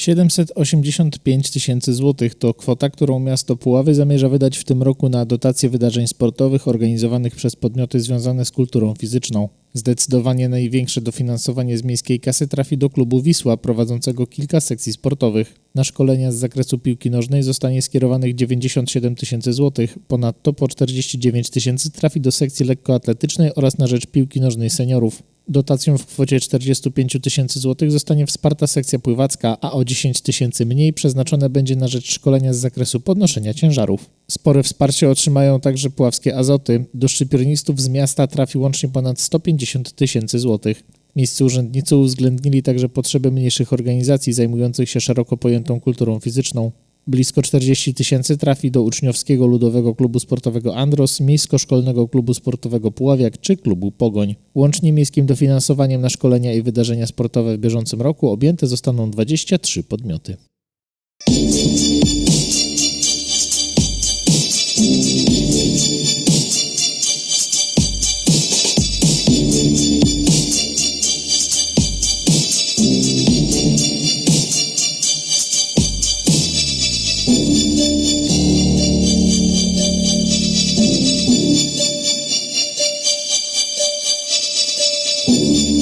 785 tysięcy złotych to kwota, którą miasto Puławy zamierza wydać w tym roku na dotacje wydarzeń sportowych organizowanych przez podmioty związane z kulturą fizyczną. Zdecydowanie największe dofinansowanie z miejskiej kasy trafi do klubu Wisła, prowadzącego kilka sekcji sportowych. Na szkolenia z zakresu piłki nożnej zostanie skierowanych 97 tysięcy złotych, ponadto po 49 tysięcy trafi do sekcji lekkoatletycznej oraz na rzecz piłki nożnej seniorów. Dotacją w kwocie 45 tysięcy złotych zostanie wsparta sekcja pływacka, a o 10 tysięcy mniej przeznaczone będzie na rzecz szkolenia z zakresu podnoszenia ciężarów. Spore wsparcie otrzymają także puławskie azoty. Do szczypiornistów z miasta trafi łącznie ponad 150 tysięcy złotych. Miejscy urzędnicy uwzględnili także potrzeby mniejszych organizacji zajmujących się szeroko pojętą kulturą fizyczną. Blisko 40 tysięcy trafi do uczniowskiego ludowego klubu sportowego Andros, miejsko-szkolnego klubu sportowego Puławiak czy klubu Pogoń. Łącznie miejskim dofinansowaniem na szkolenia i wydarzenia sportowe w bieżącym roku objęte zostaną 23 podmioty. thank you